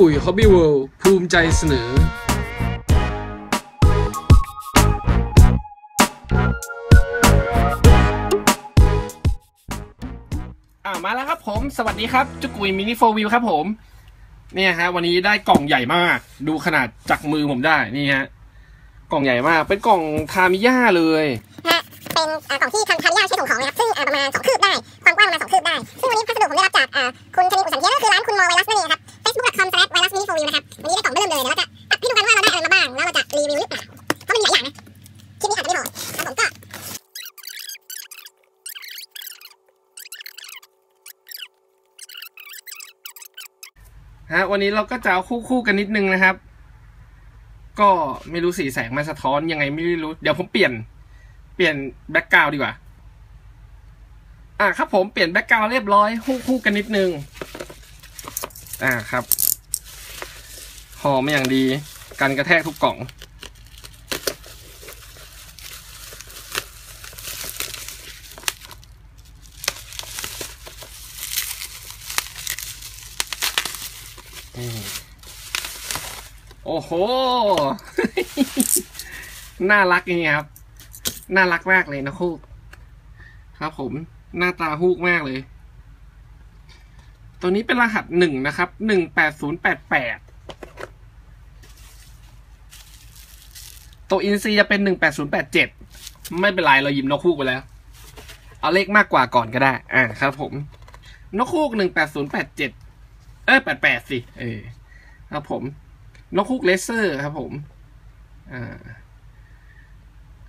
กุยฮอบบี้เวิลด์ภูมิใจเสนอ อ่ามาแล้วครับผมสวัสดีครับจุกุยมินิโฟวิวครับผม เนี่ยฮะ วันนี้ได้กล่องใหญ่มาก ดูขนาดจากมือผมได้นี่ฮะ กล่องใหญ่มาก เป็นกล่องทามิย่าเลยนะฮะเป็นเอ่อกล่องที่ทางทางญาติใช้ส่งของนะครับซึ่งเอ่อประมาณสองคืบได้ ความกว้างประมาณสองคืบได้ ซึ่งวันนี้พัสดุผมได้รับจากเอ่อคุณธนินอุสันเทียก็คือร้านคุณมอไวรัสนั่นเองครับ facebook.com slash virus mini for you นะครับ วันนี้ได้กล่องเริ่มเลยเดี๋ยวเราจะตัดให้ดูกันว่าเราได้อะไรมาบ้าง แล้วเราจะรีวิวหรือเปล่า เพราะมันมีหลายอย่างนะ คลิปนี้อาจจะไม่พอครับผมก็ฮะวันนี้เราก็จะเอาคู่คู่ๆกันนิดนึงนะครับ ก็ไม่รู้สีแสงมันสะท้อนยังไงไม่รู้ เดี๋ยวผมเปลี่ยน เปลี่ยนแบ็กกราวดีกว่า อ่าครับผมเปลี่ยนแบ็กกราวเรียบร้อยคู่คู่ๆกันนิดนึง อ่าครับห่อมาอย่างดีกันกระแทกทุกกล่อง โอ้โห น่ารักอย่างครับ น่ารักมากเลยนะคูก ครับผม หน้าตาฮูกมากเลย ตัวนี้เป็นรหัสหนึ่งนะครับหนึ่งแปดศูนย์แปดแปดตัวอินซีจะเป็นหนึ่งแปดศูนย์แปดเจ็ดไม่เป็นไรเราหยิบนกคูกไปแล้ว เอาเลขมากกว่าก่อนก็ได้ อ่าครับผม นกคูกหนึ่งแปดศูนย์แปดเจ็ดเอ้ยแปดแปดสิ เออครับผม นกคูกเลเซอร์ครับผม อ่า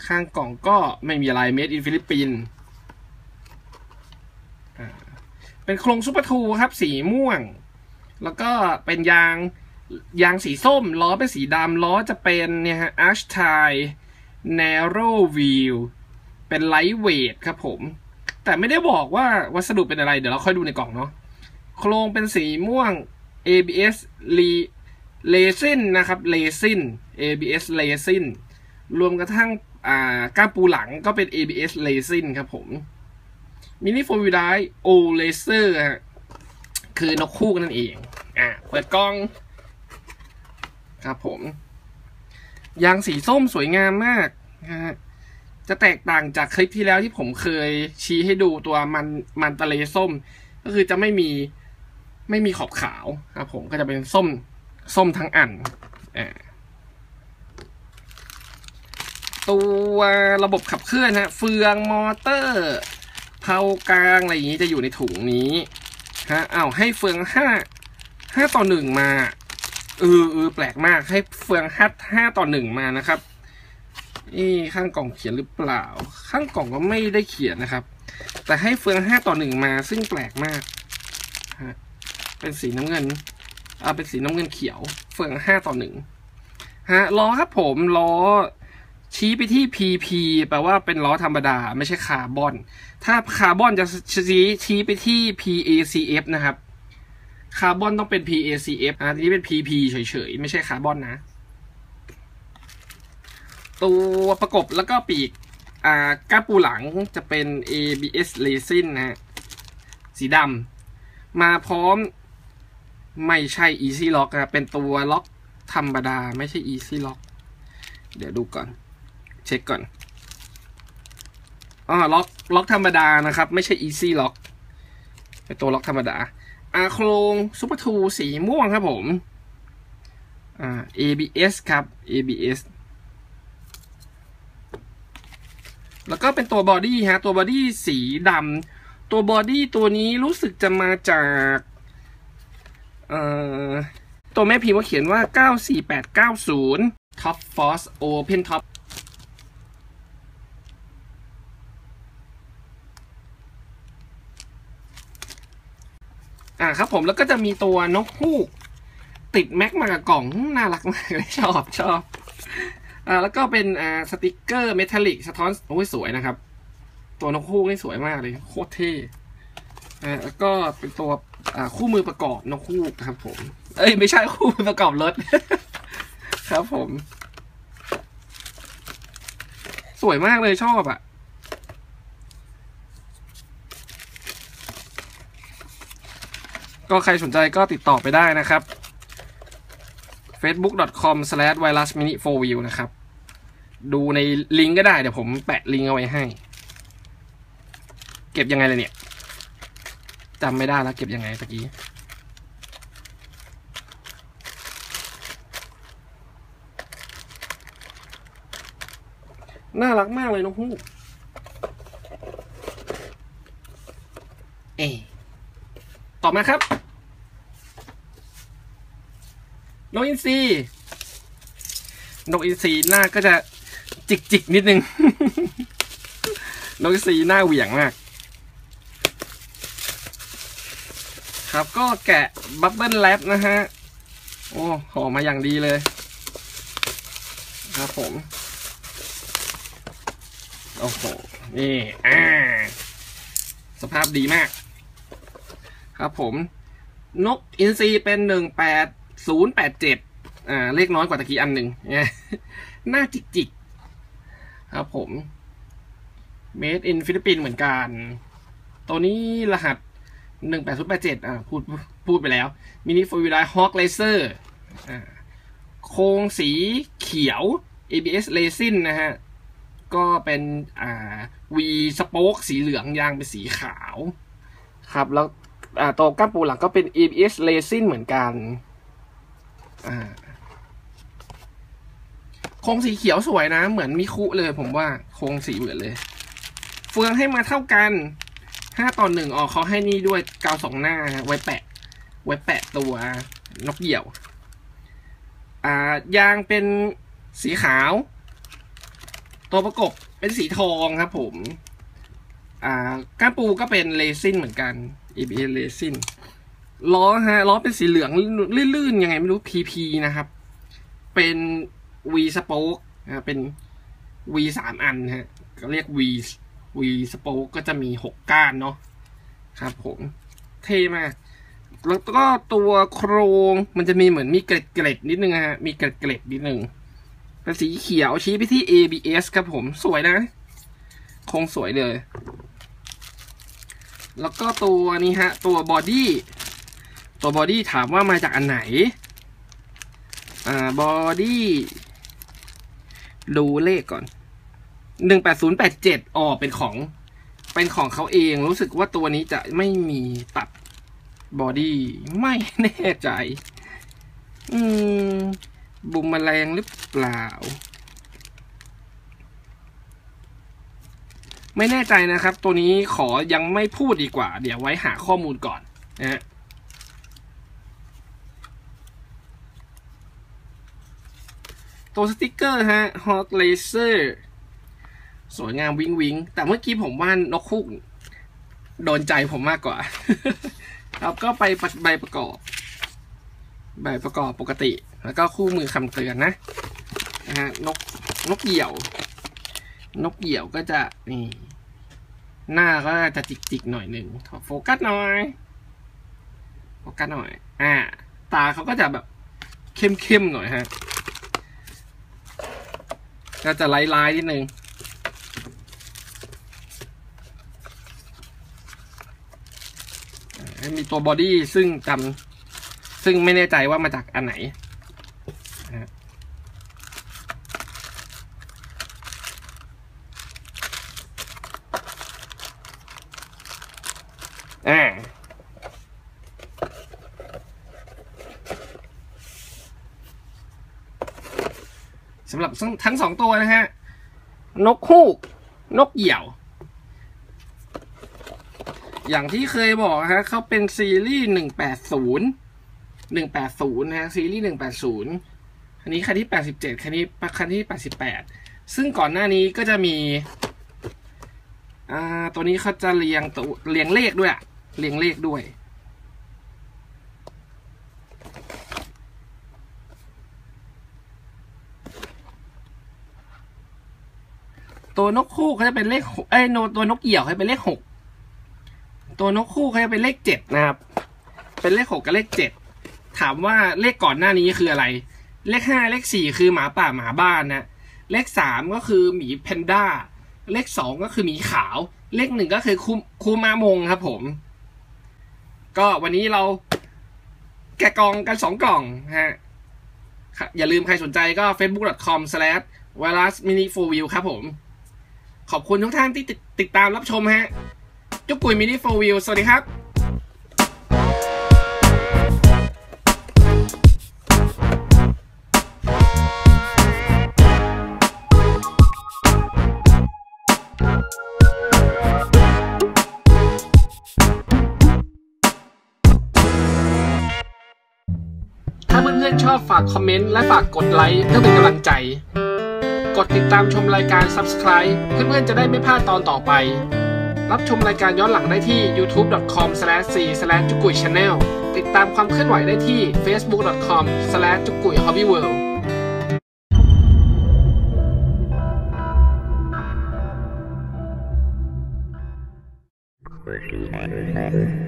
ข้างกล่องก็ไม่มีอะไรเมดอินฟิลิปปินส์อ่า เป็นโครงซูเปอร์ทูครับ สีม่วง แล้วก็เป็นยางยางสีส้ม ล้อเป็นสีดำล้อจะเป็นเนี่ยฮะอาร์ชไทเนโรวิวเป็นไลท์เวทครับผม แต่ไม่ได้บอกว่าวัสดุเป็นอะไร เดี๋ยวเราค่อยดูในกล่องเนาะโครงเป็นสีม่วง ABS ลีเลซินนะครับเลซิน ABS เลซินรวมกระทั่งก้ามปูหลังก็เป็น ABS เลซินครับผม มินิโฟวิดายโอเลเซอร์คือนกคู่นั่นเอง อ่าเปิดกล้อง ครับผม ยางสีส้มสวยงามมากนะฮะจะแตกต่างจากคลิปที่แล้วที่ผมเคยชี้ให้ดูตัวมันมันตะเลส้ม ก็คือจะไม่มีไม่มีขอบขาวครับผมก็จะเป็นส้มส้มทั้งอันอ่าตัวระบบขับเคลื่อนฮะเฟืองมอเตอร์ เพากลางอะไรอย่างนี้จะอยู่ในถุงนี้ฮะอ้าวให้เฟืองห้าห้าต่อหนึ่งมาเออเออแปลกมากให้เฟืองห้าห้าต่อหนึ่งมานะครับนี่ข้างกล่องเขียนหรือเปล่า ข้างกล่องก็ไม่ได้เขียนนะครับ แต่ให้เฟืองห้าต่อหนึ่งมาซึ่งแปลกมากฮะเป็นสีน้ำเงินอ่าเป็นสีน้ำเงินเขียว เฟืองห้าต่อหนึ่งฮะล้อครับผมล้อ ชี้ไปที่ PP แปลว่าเป็นล้อธรรมดาไม่ใช่คาร์บอน ถ้าคาร์บอนจะชี้ชี้ไปที่ PACF นะครับ คาร์บอนต้องเป็น PACF อ่าทีนี้เป็น PP เฉยๆ ไม่ใช่คาร์บอนนะ ตัวประกบแล้วก็ปีกอ่าก้าปูหลังจะเป็น ABS resin นะฮะ สีดำมาพร้อมไม่ใช่ Easy Lock นะ เป็นตัวล็อกธรรมดา ไม่ใช่ Easy Lock เดี๋ยวดูก่อน เช็คก่อนอ๋อล็อกล็อกธรรมดานะครับ ไม่ใช่ Easy Lock เป็นตัวล็อกธรรมดาอาโครงซูเปอร์ทูสีม่วงครับผมอ่า ABS ครับ ABS แล้วก็เป็นตัวบอดี้ฮะ ตัวบอดี้สีดำตัวบอดี้ตัวนี้รู้สึกจะมาจากเอ่อตัวแม่พิมพ์ว่าเขียนว่า 94890 Top Force Open Top อ่าครับผมแล้วก็จะมีตัวนกฮูก ติดแม็กมากับกล่องน่ารักมากเลยชอบชอบอ่าแล้วก็เป็นอ่าสติกเกอร์เมทัลลิกสะท้อนโอ้ยสวยนะครับ ตัวนกฮูกนี่สวยมากเลยโคตรเท่อ่าแล้วก็เป็นตัวอ่าคู่มือประกอบนกฮูกครับ ผม เอ้ยไม่ใช่คู่มือประกอบรถ ครับผม สวยมากเลยชอบอะ่ะ ก็ใครสนใจก็ติดต่อไปได้นะครับ facebook.com/virusmini4view นะครับ ดูในลิงก์ก็ได้เดี๋ยวผมแปะลิงก์เอาไว้ให้ เก็บยังไงเลยเนี่ยจำไม่ได้แล้วเก็บยังไงตะกี้น่ารักมากเลยน้องฮูกเอ ต่อมาครับนกอินทรีนกอินทรีหน้าก็จะจิกจิกนิดนึง นกอินทรีหน้าเหวี่ยงมาก ครับก็แกะบับเบิลแลบนะฮะ โอ้ห่อมาอย่างดีเลย ครับผม โอ้โห นี่ อ่า สภาพดีมาก ครับผมนกอินทรีเป็นหนึ่งแปดศูนย์แปดเจ็ดอ่าเลขน้อยกว่าตะกี้อันหนึ่งเนี่ยหน้าจิกจิกครับผม made in ฟิลิปปินส์เหมือนกัน ตัวนี้รหัสหนึ่งแปดศูนย์แปดเจ็ดอ่าพูดพูดไปแล้วมินิโฟวิลาฮอ k เลเซอร์อ่าโครงสีเขียว ABS เลซินนะฮะ ก็เป็นอ่า V สโป๊กสีเหลืองยางเป็นสีขาว ครับแล้ว่าตัวก้ามปูหลังก็เป็น ABS เลซินเหมือนกันโครงสีเขียวสวยนะ เหมือนมิคุเลย ผมว่าโครงสีเหมือนเลย เฟืองให้มาเท่ากันห้าต่อหนึ่งออกเขาให้นี่ด้วยกาวสองหน้า ไว้แปะ ไว้แปะตัวนกเหยี่ยว อ่ายางเป็นสีขาว ตัวประกบเป็นสีทองครับผม อ่าก้านปูก็เป็นเลซินเหมือนกัน ABS เลซินล้อฮะล้อเป็นสีเหลืองลื่นๆยังไงไม่รู้ PP นะครับ เป็น V สโป๊กนะเป็น V สามอันฮะก็เรียก V V สโป๊กก็จะมีหกก้านเนาะครับผมเท่มาก แล้วก็ตัวโครงมันจะมีเหมือนมีเกล็ดเกล็ดๆนิดนึงฮะมีเกล็ดเกล็ดๆนิดนึงเป็นสีเขียวชี้ไปที่ ABS ครับผมสวยนะโครงสวยเลย แล้วก็ตัวนี้ฮะ ตัวบอดี้ตัวบอดี้ถามว่ามาจากอันไหน อ่าบอดี้ดูเลขก่อนหนึ่งแปดศูนย์แปดเจ็ดอ๋อเป็นของ เป็นของเขาเองรู้สึกว่าตัวนี้จะไม่มีตัดบอดี้ไม่แน่ใจ อืมบุมแมลงหรือเปล่า ไม่แน่ใจนะครับ ตัวนี้ขอยังไม่พูดดีกว่า เดี๋ยวไว้หาข้อมูลก่อนนะฮะตัวสติกเกอร์ฮะ Hot Laser สวยงามวิงวิงแต่เมื่อกี้ผมว่านกคุกโดนใจผมมากกว่า ครับก็ไปใบประกอบ ใบประกอบปกติ แล้วก็คู่มือคำเตือนนะนะฮะนกนกเหยี่ยว นกเหยี่ยวก็จะนี่หน้าก็จะจิกๆหน่อยหนึ่งโฟกัสหน่อยโฟกัสหน่อย อ่า ตาเขาก็จะแบบเข้มๆหน่อยฮะ ก็จะไล่ๆนิดนึงอ่ามีตัวบอดี้ซึ่งจำซึ่งไม่แน่ใจว่ามาจากอันไหนนะฮะ อ่าสำหรับทั้งสองตัวนะฮะ นกฮูก นกเหยี่ยว อย่างที่เคยบอกฮะเขาเป็นซีรีส์หนึ่งแปดศูนย์หนึ่งแปดศูนย์นะฮะ ซีรีส์หนึ่งแปดศูนย์อันนี้คันที่แปดสิบเจ็ดคันนี้คันที่แปดสิบแปดซึ่งก่อนหน้านี้ก็จะมี อ่า ตัวนี้เขาจะเรียงตัวเรียงเลขด้วยอะ เรียงเลขด้วย ตัวนกคู่เขาจะเป็นเลขหกเอ้ยโนตัวนกเหยี่ยวเขาเป็นเลขหกตัวนกคู่เขาจะเป็นเลขเจ็ดนะครับ เป็นเลขหกกับเลขเจ็ดถามว่าเลขก่อนหน้านี้คืออะไร เลขห้าเลขสี่คือหมาป่าหมาบ้านนะเลขสามก็คือหมีแพนด้า เลขสองก็คือหมีขาว เลขหนึ่งก็คือคูคูมามงครับผม ก็วันนี้เราแกะกล่องกันสองกล่องฮะอย่าลืมใครสนใจก็ facebook.com/virusmini4view ครับผม ขอบคุณทุกท่านที่ติดติดตามรับชมฮะ จุกกุยมินิโฟวิวสวัสดีครับ เพื่อนๆชอบฝากคอมเมนต์และฝากกดไลค์เพื่อเป็นกำลังใจ กดติดตามชมรายการ Subscribe เพื่อนๆจะได้ไม่พลาดตอนต่อไป รับชมรายการย้อนหลังได้ที่ youtube.com/c/ จุกุย channel ติดตามความเคลื่อนไหวได้ที่ facebook.com/ จุกุย hobbyworld Thank you.